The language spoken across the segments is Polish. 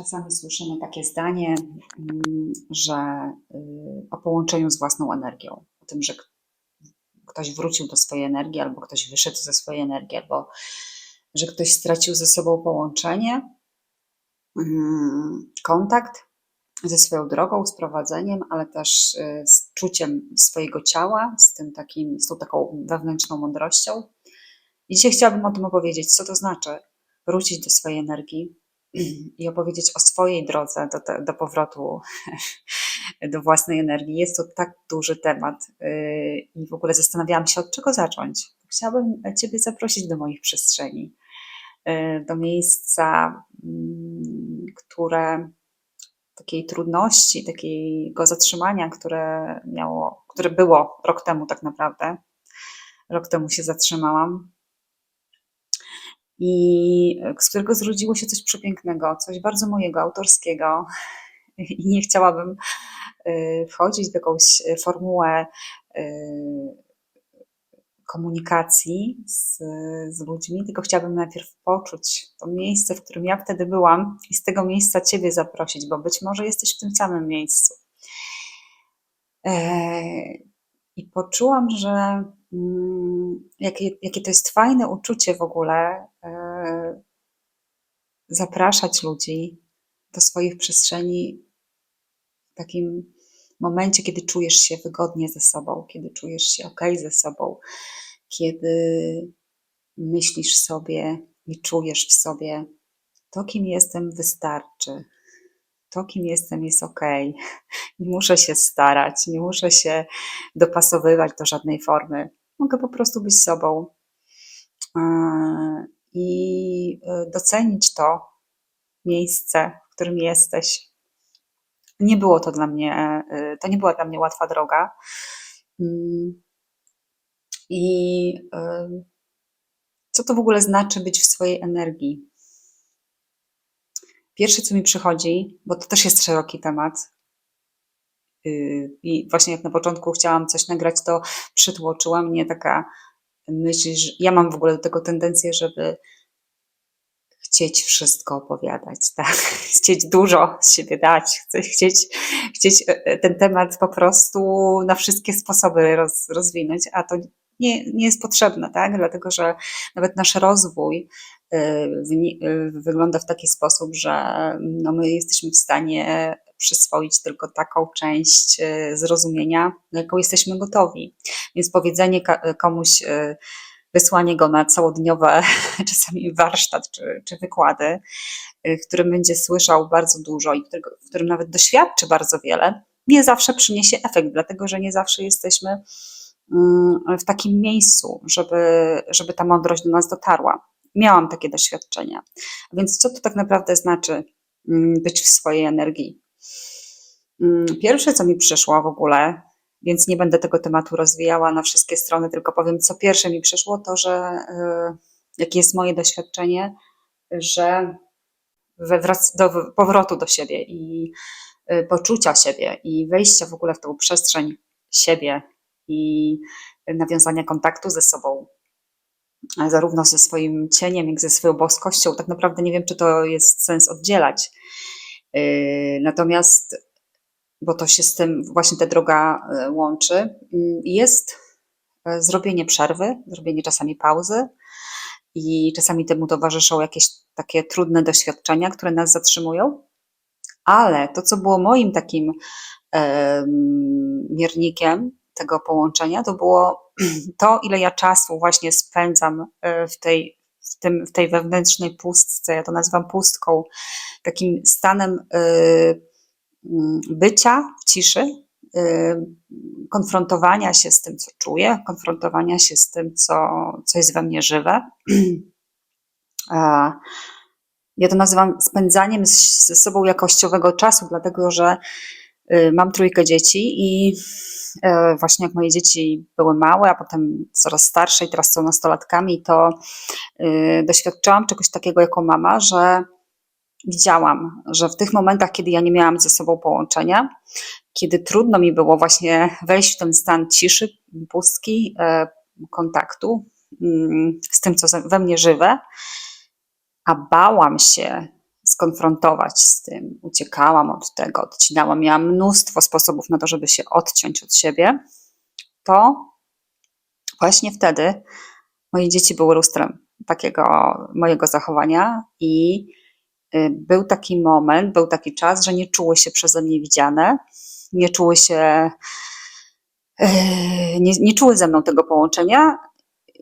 Czasami słyszymy takie zdanie, mm, że y, o połączeniu z własną energią, o tym, że ktoś wrócił do swojej energii, albo ktoś wyszedł ze swojej energii, albo że ktoś stracił ze sobą połączenie, mm, kontakt ze swoją drogą, z prowadzeniem, ale też y, z czuciem swojego ciała, z tym takim, z tą taką wewnętrzną mądrością. I dzisiaj chciałabym o tym opowiedzieć, co to znaczy wrócić do swojej energii i opowiedzieć o swojej drodze do, te, do powrotu do własnej energii. Jest to tak duży temat yy, i w ogóle zastanawiałam się, od czego zacząć. Chciałabym Ciebie zaprosić do moich przestrzeni, yy, do miejsca, mm, które takiej trudności, takiego zatrzymania, które miało, które było rok temu tak naprawdę. Rok temu się zatrzymałam i z którego zrodziło się coś przepięknego, coś bardzo mojego, autorskiego. I nie chciałabym y, wchodzić w jakąś formułę y, komunikacji z, z ludźmi, tylko chciałabym najpierw poczuć to miejsce, w którym ja wtedy byłam i z tego miejsca Ciebie zaprosić, bo być może jesteś w tym samym miejscu. E, I poczułam, że mm, jakie, jakie to jest fajne uczucie w ogóle e, zapraszać ludzi do swoich przestrzeni w takim momencie, kiedy czujesz się wygodnie ze sobą, kiedy czujesz się ok ze sobą, kiedy myślisz sobie i czujesz w sobie, to kim jestem wystarczy. To kim jestem jest ok. Nie muszę się starać, nie muszę się dopasowywać do żadnej formy. Mogę po prostu być sobą e, i e, docenić to miejsce, w którym jesteś. Nie było to dla mnie, e, to nie była dla mnie łatwa droga. Mm. I co to w ogóle znaczy być w swojej energii? Pierwsze, co mi przychodzi, bo to też jest szeroki temat, yy, i właśnie jak na początku chciałam coś nagrać, to przytłoczyła mnie taka myśl, że ja mam w ogóle do tego tendencję, żeby chcieć wszystko opowiadać, tak? Chcieć dużo z siebie dać, chcieć, chcieć e, e, ten temat po prostu na wszystkie sposoby roz, rozwinąć, a to nie, nie jest potrzebne, tak? Dlatego, że nawet nasz rozwój y, y, wygląda w taki sposób, że no my jesteśmy w stanie przyswoić tylko taką część y, zrozumienia, jaką jesteśmy gotowi. Więc powiedzenie komuś, wysłanie go na całodniowe czasami warsztat czy, czy wykłady, w którym będzie słyszał bardzo dużo i w którym nawet doświadczy bardzo wiele, nie zawsze przyniesie efekt, dlatego że nie zawsze jesteśmy Mm, w takim miejscu, żeby, żeby ta mądrość do nas dotarła. Miałam takie doświadczenia. Więc co to tak naprawdę znaczy mm, być w swojej energii? Mm, pierwsze, co mi przyszło w ogóle, więc nie będę tego tematu rozwijała na wszystkie strony, tylko powiem, co pierwsze mi przyszło, to, że y, jakie jest moje doświadczenie, że wrac- do powrotu do siebie i y, poczucia siebie i wejścia w ogóle w tą przestrzeń siebie, i nawiązania kontaktu ze sobą, zarówno ze swoim cieniem, jak ze swoją boskością. Tak naprawdę nie wiem, czy to jest sens oddzielać. Yy, natomiast, bo to się z tym właśnie ta droga yy, łączy, yy, jest zrobienie przerwy, zrobienie czasami pauzy i czasami temu towarzyszą jakieś takie trudne doświadczenia, które nas zatrzymują. Ale to, co było moim takim miernikiem, tego połączenia, to było to, ile ja czasu właśnie spędzam e, w tej, w tym, w tej wewnętrznej pustce, ja to nazywam pustką, takim stanem e, mm, bycia ciszy, e, konfrontowania się z tym, co czuję, konfrontowania się z tym, co, co jest we mnie żywe. Ja to nazywam spędzaniem ze sobą jakościowego czasu, dlatego że mam trójkę dzieci i E, właśnie jak moje dzieci były małe, a potem coraz starsze i teraz są nastolatkami, to e, doświadczyłam czegoś takiego jako mama, że widziałam, że w tych momentach, kiedy ja nie miałam ze sobą połączenia, kiedy trudno mi było właśnie wejść w ten stan ciszy, pustki, kontaktu mm, z tym, co we mnie żywe, a bałam się skonfrontować z tym. Uciekałam od tego, odcinałam. Miałam mnóstwo sposobów na to, żeby się odciąć od siebie. To właśnie wtedy moje dzieci były lustrem takiego mojego zachowania i y, był taki moment, był taki czas, że nie czuły się przeze mnie widziane, nie czuły się, y, nie, nie czuły ze mną tego połączenia,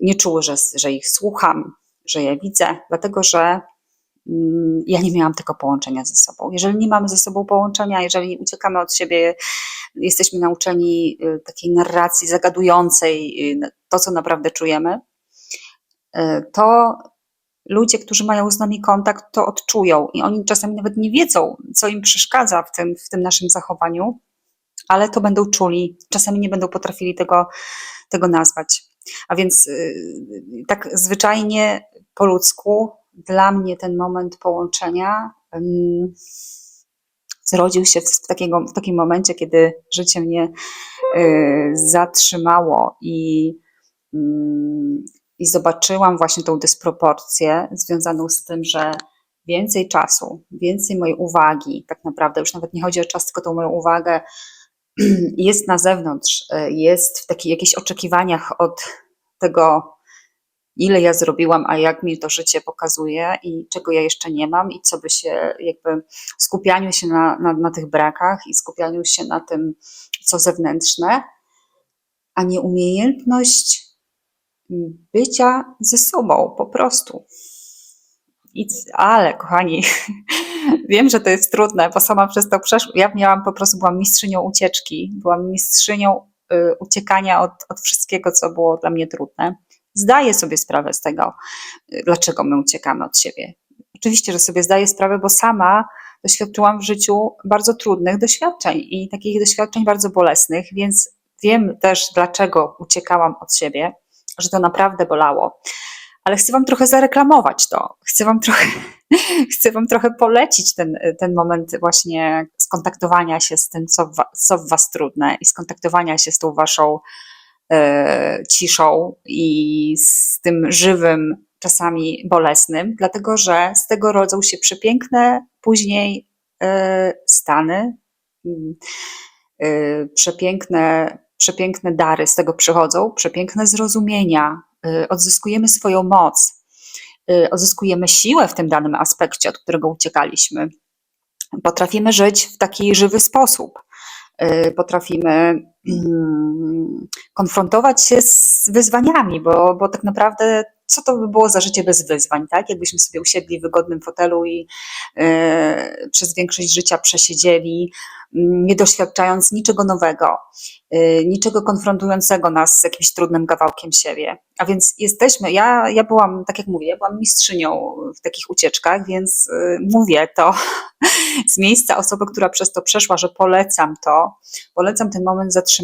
nie czuły, że, że ich słucham, że je widzę, dlatego że ja nie miałam tego połączenia ze sobą. Jeżeli nie mamy ze sobą połączenia, jeżeli uciekamy od siebie, jesteśmy nauczeni y, takiej narracji zagadującej, to co naprawdę czujemy, to ludzie, którzy mają z nami kontakt, to odczują i oni czasami nawet nie wiedzą, co im przeszkadza w tym, w tym naszym zachowaniu, ale to będą czuli, czasami nie będą potrafili tego, tego nazwać. A więc tak zwyczajnie po ludzku, dla mnie ten moment połączenia yy, zrodził się w, takiego, w takim momencie, kiedy życie mnie yy, zatrzymało i i zobaczyłam właśnie tą dysproporcję związaną z tym, że więcej czasu, więcej mojej uwagi, tak naprawdę już nawet nie chodzi o czas, tylko tą moją uwagę jest na zewnątrz, jest w takich jakichś oczekiwaniach od tego, ile ja zrobiłam, a jak mi to życie pokazuje i czego ja jeszcze nie mam i co by się jakby skupianiu się na, na, na tych brakach i skupianiu się na tym, co zewnętrzne, a nie umiejętność bycia ze sobą po prostu. I, ale kochani, wiem, że to jest trudne, bo sama przez to przeszłam. Ja miałam po prostu, byłam mistrzynią ucieczki, byłam mistrzynią y, uciekania od, od wszystkiego, co było dla mnie trudne. Zdaję sobie sprawę z tego, y, dlaczego my uciekamy od siebie. Oczywiście, że sobie zdaję sprawę, bo sama doświadczyłam w życiu bardzo trudnych doświadczeń i takich doświadczeń bardzo bolesnych, więc wiem też, dlaczego uciekałam od siebie że to naprawdę bolało. Ale chcę Wam trochę zareklamować to. Chcę Wam trochę, chcę wam trochę polecić ten, ten moment właśnie skontaktowania się z tym, co, co w Was trudne i skontaktowania się z tą Waszą ciszą i z tym żywym, czasami bolesnym, dlatego że z tego rodzą się przepiękne później e, stany, e, przepiękne przepiękne dary z tego przychodzą, przepiękne zrozumienia, odzyskujemy swoją moc, odzyskujemy siłę w tym danym aspekcie, od którego uciekaliśmy. Potrafimy żyć w taki żywy sposób. Potrafimy mm, konfrontować się z wyzwaniami, bo, bo tak naprawdę co to by było za życie bez wyzwań, tak? Jakbyśmy sobie usiedli w wygodnym fotelu i yy, przez większość życia przesiedzieli, yy, nie doświadczając niczego nowego, yy, niczego konfrontującego nas z jakimś trudnym kawałkiem siebie. A więc jesteśmy, ja, ja byłam, tak jak mówię, ja byłam mistrzynią w takich ucieczkach, więc y, mówię to z miejsca osoby, która przez to przeszła, że polecam to, polecam ten moment zatrzymania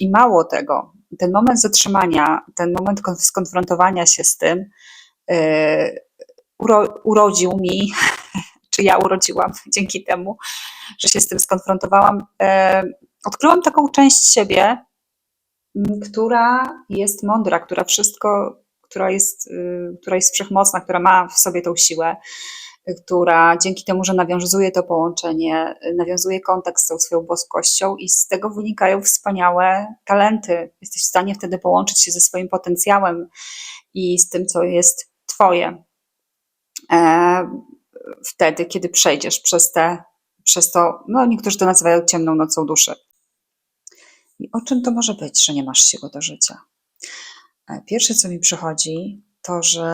i mało tego, ten moment zatrzymania, ten moment skonfrontowania się z tym, yy, uro, urodził mi, czy ja urodziłam dzięki temu, że się z tym skonfrontowałam. Yy, odkryłam taką część siebie, która jest mądra, która wszystko, która jest, yy, która jest wszechmocna, która ma w sobie tą siłę która dzięki temu, że nawiązuje to połączenie, nawiązuje kontakt z tą swoją boskością i z tego wynikają wspaniałe talenty. Jesteś w stanie wtedy połączyć się ze swoim potencjałem i z tym, co jest Twoje. E, wtedy, kiedy przejdziesz przez te, przez to, no niektórzy to nazywają ciemną nocą duszy. I o czym to może być, że nie masz siły do życia? E, pierwsze, co mi przychodzi, to, że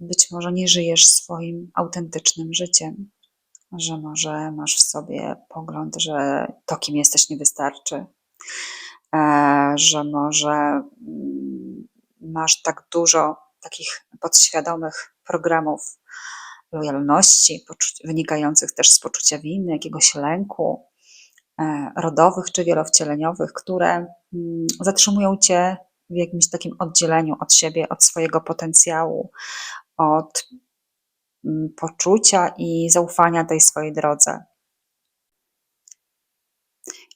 być może nie żyjesz swoim autentycznym życiem, że może masz w sobie pogląd, że to, kim jesteś, nie wystarczy, e, że może mm, masz tak dużo takich podświadomych programów lojalności, wynikających też z poczucia winy, jakiegoś lęku, e, rodowych czy wielowcieleniowych, które mm, zatrzymują cię w jakimś takim oddzieleniu od siebie, od swojego potencjału, od mm, poczucia i zaufania tej swojej drodze.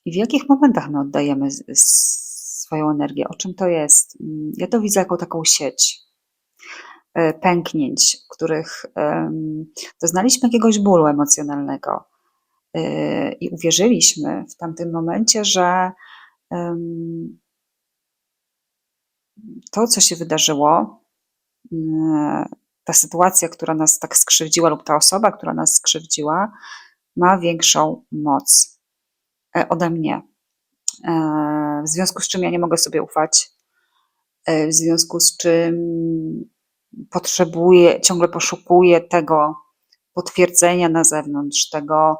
I w jakich momentach my oddajemy swoją energię? O czym to jest? Mm, ja to widzę jako taką sieć. e, pęknięć, których doznaliśmy jakiegoś bólu emocjonalnego e, i uwierzyliśmy w tamtym momencie, że to, co się wydarzyło, ta sytuacja, która nas tak skrzywdziła, lub ta osoba, która nas skrzywdziła, ma większą moc e, ode mnie. W związku z czym ja nie mogę sobie ufać, w związku z czym potrzebuję, ciągle poszukuję tego potwierdzenia na zewnątrz, tego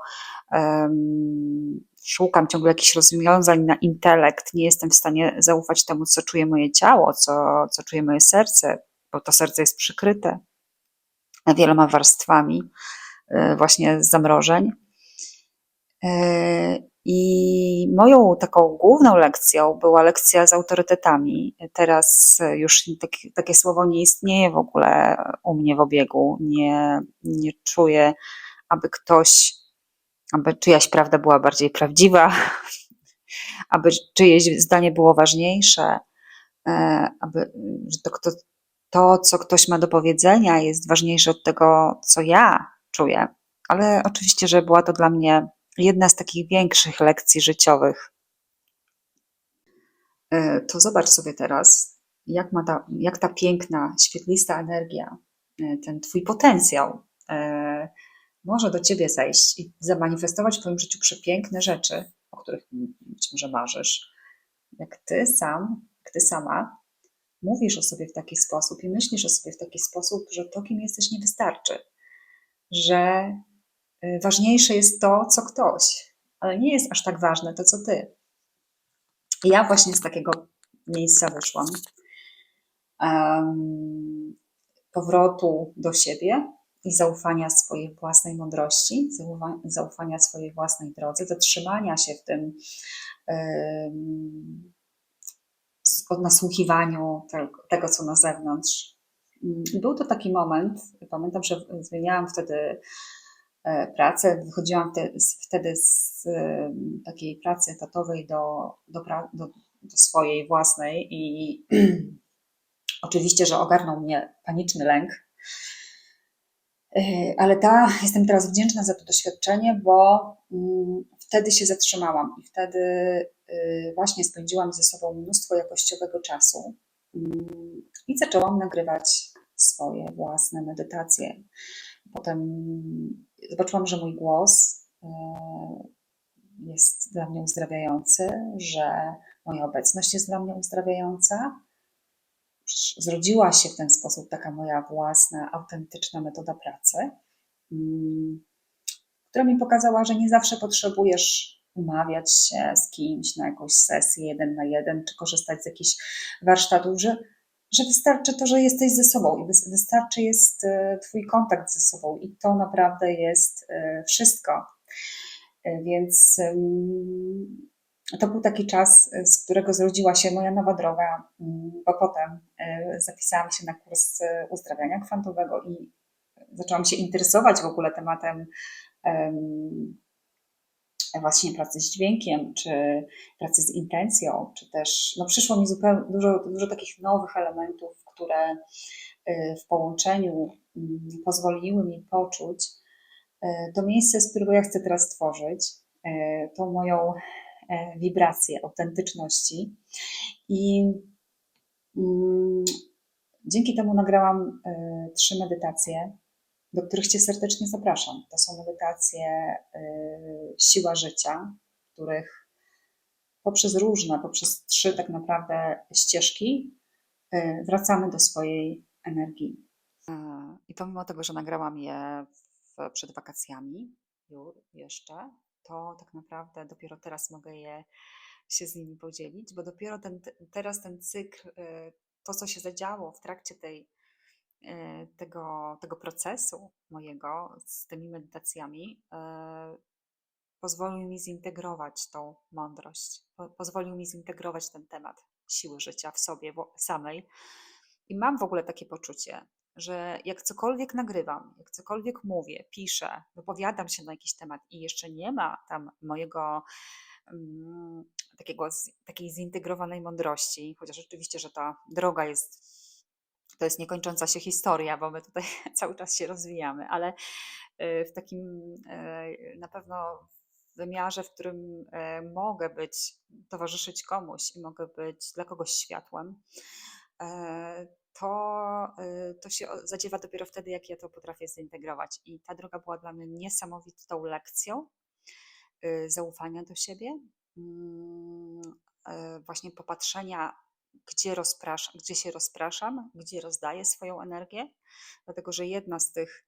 szukam ciągle jakichś rozwiązań na intelekt. Nie jestem w stanie zaufać temu, co czuje moje ciało, co, co czuje moje serce, bo to serce jest przykryte wieloma warstwami e, właśnie zamrożeń. E, i moją taką główną lekcją była lekcja z autorytetami. Teraz już taki, takie słowo nie istnieje w ogóle u mnie w obiegu. Nie, nie czuję, aby ktoś, aby czyjaś prawda była bardziej prawdziwa, aby czyjeś zdanie było ważniejsze, e, aby, to, to, to, co ktoś ma do powiedzenia, jest ważniejsze od tego, co ja czuję. Ale oczywiście, że była to dla mnie jedna z takich większych lekcji życiowych. E, to zobacz sobie teraz, jak, ma ta, jak ta piękna, świetlista energia, e, ten Twój potencjał może do Ciebie zejść i zamanifestować w Twoim życiu przepiękne rzeczy, o których być może marzysz. Jak Ty sam, jak Ty sama mówisz o sobie w taki sposób i myślisz o sobie w taki sposób, że to, kim jesteś, nie wystarczy, że Y, ważniejsze jest to, co ktoś, ale nie jest aż tak ważne to, co ty. Ja właśnie z takiego miejsca wyszłam. Um, powrotu do siebie i zaufania swojej własnej mądrości, zaufania swojej własnej drodze, zatrzymania się w tym nasłuchiwaniu tego, co na zewnątrz. Był to taki moment, pamiętam, że zmieniałam wtedy E, pracę. Wychodziłam wtedy z takiej pracy etatowej do, do, do, do swojej własnej i oczywiście, że ogarnął mnie paniczny lęk. E, ale ta, jestem teraz wdzięczna za to doświadczenie, bo mm, wtedy się zatrzymałam i wtedy y, właśnie spędziłam ze sobą mnóstwo jakościowego czasu mm, i zaczęłam nagrywać swoje własne medytacje. Potem zobaczyłam, że mój głos e, jest dla mnie uzdrawiający, że moja obecność jest dla mnie uzdrawiająca. Zrodziła się w ten sposób taka moja własna, autentyczna metoda pracy, mm, która mi pokazała, że nie zawsze potrzebujesz umawiać się z kimś na jakąś sesję jeden na jeden, czy korzystać z jakichś warsztatów, że że wystarczy to, że jesteś ze sobą i wystarczy jest e, Twój kontakt ze sobą i to naprawdę jest e, wszystko. E, więc to był taki czas, z którego zrodziła się moja nowa droga, mm, bo potem zapisałam się na kurs uzdrawiania kwantowego i zaczęłam się interesować w ogóle tematem właśnie pracy z dźwiękiem, czy pracy z intencją, czy też no przyszło mi zupełnie dużo, dużo takich nowych elementów, które w połączeniu mm, pozwoliły mi poczuć to miejsce, z którego ja chcę teraz tworzyć, tą moją e, wibrację autentyczności. I mm, dzięki temu nagrałam trzy medytacje do których Cię serdecznie zapraszam. To są medytacje y, Siła Życia, których poprzez różne, poprzez trzy tak naprawdę ścieżki y, wracamy do swojej energii. I pomimo tego, że nagrałam je przed wakacjami jeszcze, to tak naprawdę dopiero teraz mogę je się z nimi podzielić, bo dopiero ten, teraz ten cykl, y, to co się zadziało w trakcie tej E, tego, tego procesu mojego z tymi medytacjami e, pozwolił mi zintegrować tą mądrość, pozwolił mi zintegrować ten temat siły życia w sobie samej. I mam w ogóle takie poczucie, że jak cokolwiek nagrywam, jak cokolwiek mówię, piszę, wypowiadam się na jakiś temat i jeszcze nie ma tam mojego mm, takiego, takiej zintegrowanej mądrości, chociaż oczywiście, że ta droga jest to jest niekończąca się historia, bo my tutaj cały czas się rozwijamy, ale y, w takim y, na pewno wymiarze, w którym e, mogę być, towarzyszyć komuś i mogę być dla kogoś światłem, e, to, y, to się zadziewa dopiero wtedy, jak ja to potrafię zintegrować. I ta droga była dla mnie niesamowitą lekcją zaufania do siebie, mm, właśnie popatrzenia gdzie, gdzie się rozpraszam, gdzie rozdaję swoją energię, dlatego że jedna z tych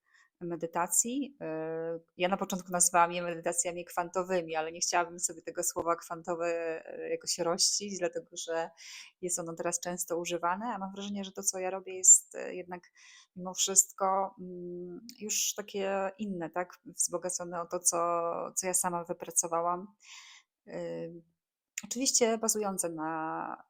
medytacji, y, ja na początku nazywałam je medytacjami kwantowymi, ale nie chciałabym sobie tego słowa kwantowe y, jakoś rościć, dlatego że jest ono teraz często używane, a mam wrażenie, że to, co ja robię, jest y, jednak mimo wszystko mm, już takie inne, tak, wzbogacone o to, co, co ja sama wypracowałam. Oczywiście bazujące na,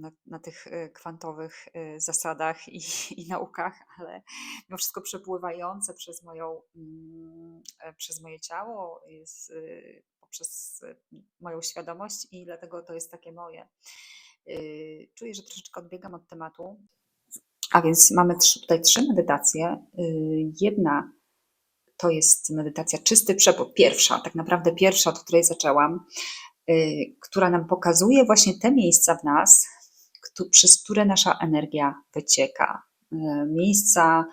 na, na tych y, kwantowych y, zasadach i, i naukach, ale mimo wszystko przepływające przez, moją, mm, e, przez moje ciało, jest, poprzez moją świadomość i dlatego to jest takie moje. Czuję, że troszeczkę odbiegam od tematu. A więc mamy tutaj trzy medytacje. Jedna to jest medytacja czysty przepływ, pierwsza, tak naprawdę pierwsza, od której zaczęłam, która nam pokazuje właśnie te miejsca w nas, przez które nasza energia wycieka. Y, miejsca,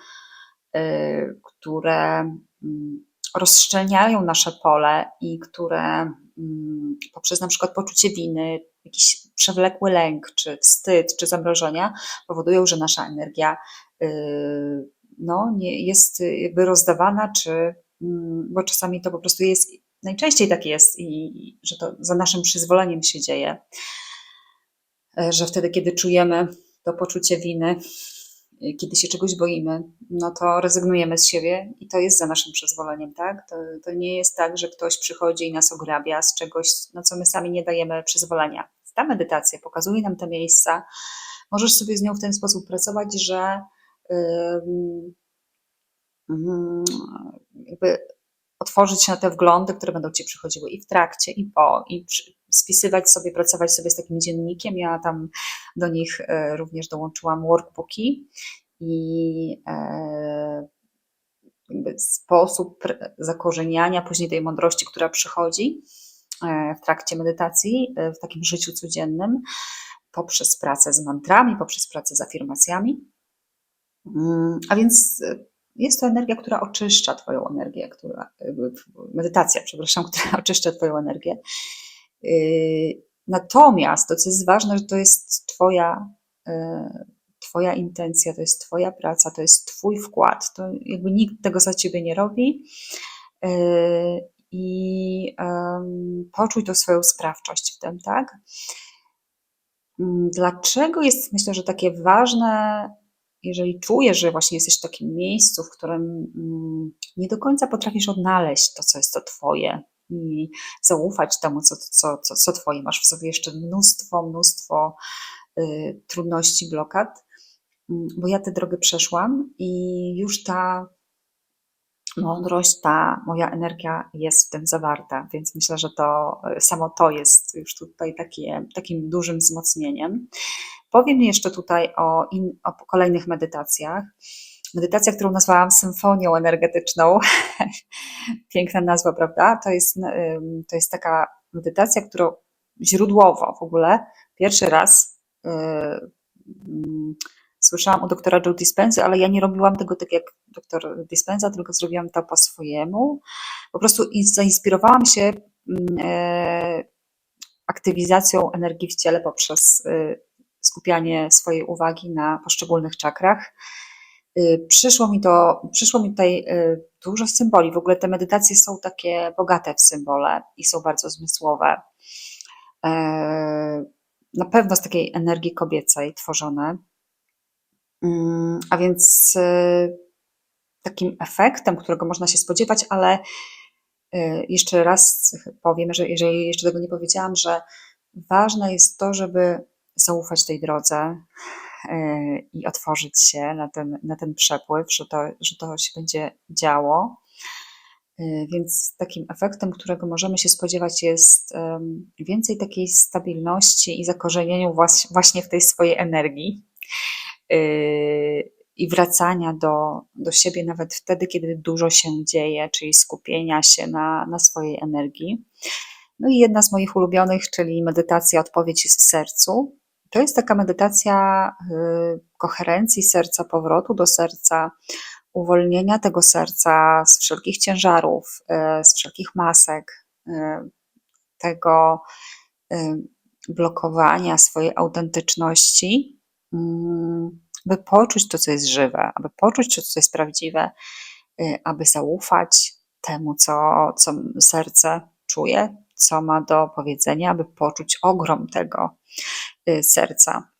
y, które mm, rozszczelniają nasze pole i które mm, poprzez na przykład poczucie winy, jakiś przewlekły lęk, czy wstyd, czy zamrożenia powodują, że nasza energia no, nie jest jakby rozdawana, czy, mm, bo czasami to po prostu jest, najczęściej tak jest i że to za naszym przyzwoleniem się dzieje, że wtedy, kiedy czujemy to poczucie winy, e, kiedy się czegoś boimy, no to rezygnujemy z siebie i to jest za naszym przyzwoleniem, tak? To, to nie jest tak, że ktoś przychodzi i nas ograbia z czegoś, na co my sami nie dajemy przyzwolenia. Ta medytacja pokazuje nam te miejsca. Możesz sobie z nią w ten sposób pracować, że jakby otworzyć się na te wglądy, które będą Ci przychodziły i w trakcie, i po, i spisywać sobie, pracować sobie z takim dziennikiem. Ja tam do nich e, również dołączyłam workbooki i e, sposób zakorzeniania później tej mądrości, która przychodzi e, w trakcie medytacji, w takim życiu codziennym, poprzez pracę z mantrami, poprzez pracę z afirmacjami. Mm, a więc jest to energia, która oczyszcza Twoją energię, która, medytacja, przepraszam, która oczyszcza Twoją energię. E, natomiast to, co jest ważne, że to jest Twoja, twoja intencja, to jest Twoja praca, to jest Twój wkład. To jakby nikt tego za Ciebie nie robi. I um, poczuj tą swoją sprawczość w tym, tak? Dlaczego jest, myślę, że takie ważne jeżeli czujesz, że właśnie jesteś w takim miejscu, w którym mm, nie do końca potrafisz odnaleźć to, co jest to Twoje i zaufać temu, co, co, co, co Twoje, masz w sobie jeszcze mnóstwo, mnóstwo y, trudności, blokad, mm, bo ja tę drogę przeszłam i już ta mądrość, ta moja energia jest w tym zawarta, więc myślę, że to samo to jest już tutaj takie, takim dużym wzmocnieniem. Powiem jeszcze tutaj o, in, o kolejnych medytacjach. Medytacja, którą nazwałam symfonią energetyczną. Piękna nazwa, prawda? To jest, to jest taka medytacja, którą źródłowo w ogóle pierwszy raz yy, słyszałam u doktora Joe Dispenza, ale ja nie robiłam tego tak jak doktor Dispenza, tylko zrobiłam to po swojemu. Po prostu zainspirowałam się yy, aktywizacją energii w ciele poprzez yy, skupianie swojej uwagi na poszczególnych czakrach. Y, przyszło mi, to, przyszło mi tutaj y, dużo symboli. W ogóle te medytacje są takie bogate w symbole i są bardzo zmysłowe. E, na pewno z takiej energii kobiecej tworzone. Mm, a więc y, takim efektem, którego można się spodziewać, ale jeszcze raz powiem, że jeżeli jeszcze tego nie powiedziałam, że ważne jest to, żeby zaufać tej drodze e, i otworzyć się na ten, na ten przepływ, że to, że to się będzie działo. E, więc takim efektem, którego możemy się spodziewać, jest więcej takiej stabilności i zakorzenieniu właśnie w tej swojej energii. I wracania do, do siebie nawet wtedy, kiedy dużo się dzieje, czyli skupienia się na, na swojej energii. No i jedna z moich ulubionych, czyli medytacja Odpowiedź jest w sercu. To jest taka medytacja y, koherencji serca, powrotu do serca, uwolnienia tego serca z wszelkich ciężarów, y, z wszelkich masek, y, tego blokowania swojej autentyczności, by poczuć to, co jest żywe, aby poczuć to, co jest prawdziwe, aby zaufać temu, co, co serce czuje, co ma do powiedzenia, aby poczuć ogrom tego y, serca.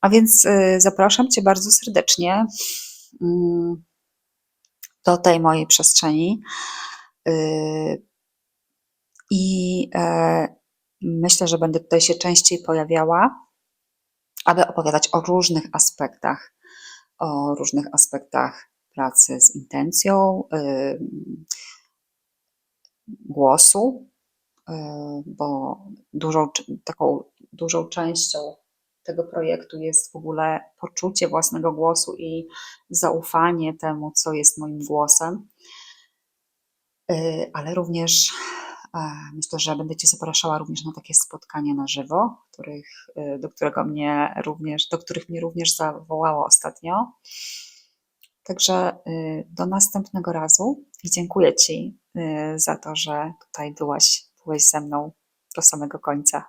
A więc y, zapraszam Cię bardzo serdecznie mm, do tej mojej przestrzeni. Y, I e, myślę, że będę tutaj się częściej pojawiała, aby opowiadać o różnych aspektach, o różnych aspektach pracy z intencją, głosu, E, bo dużą, taką dużą częścią tego projektu jest w ogóle poczucie własnego głosu i zaufanie temu, co jest moim głosem. E, ale również myślę, że będę Cię zapraszała również na takie spotkania na żywo, których, do, którego mnie również, do których mnie również zawołało ostatnio. Także do następnego razu i dziękuję Ci za to, że tutaj byłaś byłeś ze mną do samego końca.